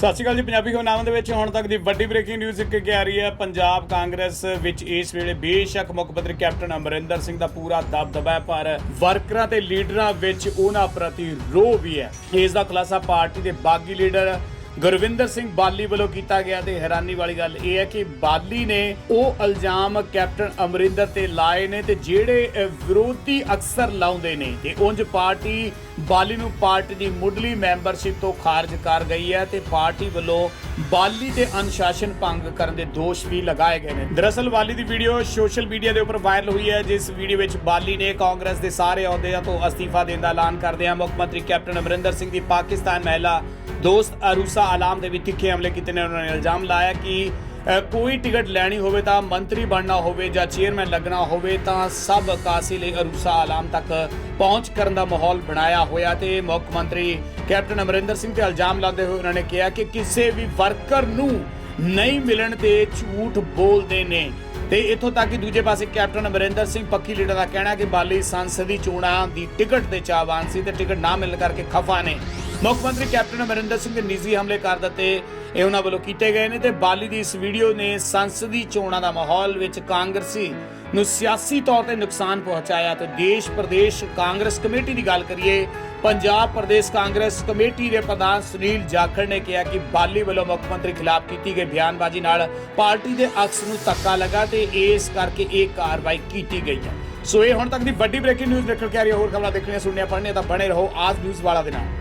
ਸਤਿ ਸ਼੍ਰੀ ਅਕਾਲ ਜੀ, ਪੰਜਾਬੀ ਖਬਰਾਂ ਦੇ ਵਿੱਚ ਹੁਣ ਤੱਕ ਦੀ ਵੱਡੀ ਬ੍ਰੇਕਿੰਗ ਨਿਊਜ਼ ਇੱਕ ਕਿ ਆ ਰਹੀ ਹੈ। ਪੰਜਾਬ ਕਾਂਗਰਸ ਵਿੱਚ ਇਸ ਵੇਲੇ ਬੇਸ਼ੱਕ ਮੁੱਖ ਮੰਤਰੀ ਕੈਪਟਨ ਅਮਰਿੰਦਰ ਸਿੰਘ ਦਾ ਪੂਰਾ ਦਬਦਬਾ ਹੈ, ਪਰ ਵਰਕਰਾਂ ਤੇ ਲੀਡਰਾਂ ਵਿੱਚ ਉਹਨਾਂ ਪ੍ਰਤੀ ਰੋਹ ਵੀ ਹੈ। ਇਸ ਦਾ ਖੁਲਾਸਾ ਪਾਰਟੀ ਦੇ ਬਾਗੀ ਲੀਡਰ ਗੁਰਵਿੰਦਰ ਸਿੰਘ ਬਾਲੀ ਵੱਲੋਂ ਕੀਤਾ ਗਿਆ ਤੇ ਹੈਰਾਨੀ ਵਾਲੀ ਗੱਲ ਇਹ ਹੈ ਕਿ ਬਾਲੀ ਨੇ ਉਹ ਇਲਜ਼ਾਮ ਕੈਪਟਨ ਅਮਰਿੰਦਰ ਤੇ ਲਾਏ ਨੇ ਤੇ ਜਿਹੜੇ ਵਿਰੋਧੀ ਅਕਸਰ ਲਾਉਂਦੇ ਨੇ ਤੇ ਉਂਝ ਪਾਰਟੀ ਬਾਲੀ ਨੂੰ ਪਾਰਟੀ ਦੀ ਮੁੱਢਲੀ ਮੈਂਬਰਸ਼ਿਪ ਤੋਂ ਖਾਰਜ ਕਰ ਗਈ ਹੈ ਤੇ ਪਾਰਟੀ ਵੱਲੋਂ ਬਾਲੀ ਤੇ ਅਨੁਸ਼ਾਸਨ ਭੰਗ ਕਰਨ ਦੇ ਦੋਸ਼ ਵੀ ਲਗਾਏ ਗਏ ਨੇ। ਦਰਅਸਲ ਬਾਲੀ ਦੀ ਵੀਡੀਓ ਸੋਸ਼ਲ ਮੀਡੀਆ ਦੇ ਉੱਪਰ ਵਾਇਰਲ ਹੋਈ ਹੈ, ਜਿਸ ਵੀਡੀਓ ਵਿੱਚ ਬਾਲੀ ਨੇ ਕਾਂਗਰਸ ਦੇ ਸਾਰੇ ਅਹੁਦਿਆਂ ਤੋਂ ਅਸਤੀਫਾ ਦੇਣ ਦਾ ਐਲਾਨ ਕਰਦਿਆਂ ਮੁੱਖ ਮੰਤਰੀ ਕੈਪਟਨ ਅਮਰਿੰਦਰ ਸਿੰਘ ਦੀ ਪਾਕਿਸਤਾਨ ਮਹਿਲਾ ਦੋਸਤ ਅਰੂਸਾ ਆਲਾਮ ਦੇ ਵੀ ਤਿੱਖੇ ਹਮਲੇ ਕੀਤੇ ਨੇ। ਉਹਨਾਂ ਨੇ ਇਲਜ਼ਾਮ ਲਾਇਆ ਕਿ ਕੋਈ ਟਿਕਟ ਲੈਣੀ ਹੋਵੇ ਤਾਂ ਮੰਤਰੀ ਬਣਨਾ ਹੋਵੇ ਜਾਂ ਚੇਅਰਮੈਨ ਲੱਗਣਾ ਹੋਵੇ ਤਾਂ ਸਭ ਕਾਸੀ ਲਈ ਅਰੂਸਾ ਆਲਾਮ ਤੱਕ ਪਹੁੰਚ ਕਰਨ ਦਾ ਮਾਹੌਲ ਬਣਾਇਆ ਹੋਇਆ ਤੇ ਮੁੱਖ ਮੰਤਰੀ ਕੈਪਟਨ ਅਮਰਿੰਦਰ ਸਿੰਘ ਤੇ ਇਲਜ਼ਾਮ ਲਾਉਂਦੇ ਹੋਏ ਉਹਨਾਂ ਨੇ ਕਿਹਾ ਕਿ ਕਿਸੇ ਵੀ ਵਰਕਰ ਨੂੰ ਨਹੀਂ ਮਿਲਣ ਤੇ ਝੂਠ ਬੋਲਦੇ ਨੇ। ਤੇ ਇੱਥੋਂ ਤੱਕ ਕਿ ਦੂਜੇ ਪਾਸੇ ਕੈਪਟਨ ਅਮਰਿੰਦਰ ਸਿੰਘ ਪੱਕੀ ਲੀਡਰ ਦਾ ਕਹਿਣਾ ਕਿ ਬਾਲੀ ਸੰਸਦੀ ਚੋਣਾਂ ਦੀ ਟਿਕਟ ਦੇ ਚਾਹਵਾਨ ਸੀ ਤੇ ਟਿਕਟ ਨਾ ਮਿਲਣ ਕਰਕੇ ਖਫਾ ਨੇ। ਮੁੱਖ ਮੰਤਰੀ ਕੈਪਟਨ ਅਮਰਿੰਦਰ ਸਿੰਘ ਦੇ ਨਿੱਜੀ ਹਮਲੇ ਕਰ ਦਿੱਤੇ, ਇਹ ਉਹਨਾਂ ਵੱਲੋਂ ਕੀਤੇ ਗਏ ਨੇ ਤੇ ਬਾਲੀ ਦੀ ਇਸ ਵੀਡੀਓ ਨੇ ਸੰਸਦੀ ਚੋਣਾਂ ਦਾ ਮਾਹੌਲ ਵਿੱਚ ਕਾਂਗਰਸੀ ਨੂੰ ਸਿਆਸੀ ਤੌਰ ਤੇ ਨੁਕਸਾਨ ਪਹੁੰਚਾਇਆ। ਤੇ ਦੇਸ਼ ਪ੍ਰਦੇਸ਼ ਕਾਂਗਰਸ ਕਮੇਟੀ ਦੀ ਗੱਲ ਕਰੀਏ ਪੰਜਾਬ ਪ੍ਰਦੇਸ਼ ਕਾਂਗਰਸ ਕਮੇਟੀ ਦੇ ਪ੍ਰਧਾਨ ਸੁਨੀਲ ਜਾਖੜ ਨੇ ਕਿਹਾ ਕਿ ਬਾਲੀ ਵੱਲੋਂ ਮੁੱਖ ਮੰਤਰੀ ਖਿਲਾਫ ਕੀਤੀ ਗਈ ਬਿਆਨਬਾਜ਼ੀ ਨਾਲ ਪਾਰਟੀ ਦੇ ਅਕਸ ਨੂੰ ਧੱਕਾ ਲੱਗਾ ਤੇ ਇਸ ਕਰਕੇ ਇਹ ਕਾਰਵਾਈ ਕੀਤੀ ਗਈ ਹੈ। ਸੋ ਇਹ ਹੁਣ ਤੱਕ ਦੀ ਵੱਡੀ ਬ੍ਰੇਕਿੰਗ ਨਿਊਜ਼ ਦੇਖਣ ਕੇ ਆ ਰਹੀ ਹੈ, ਹੋਰ ਖਬਰਾਂ ਦੇਖਣੀਆਂ ਸੁਣਨੀਆਂ, ਪੜ੍ਹਨੀਆਂ ਤਾਂ ਬਣੇ ਰਹੋ ਆਜ ਨਿਊਜ਼ ਵਾਲਾ ਦੇ ਨਾਲ।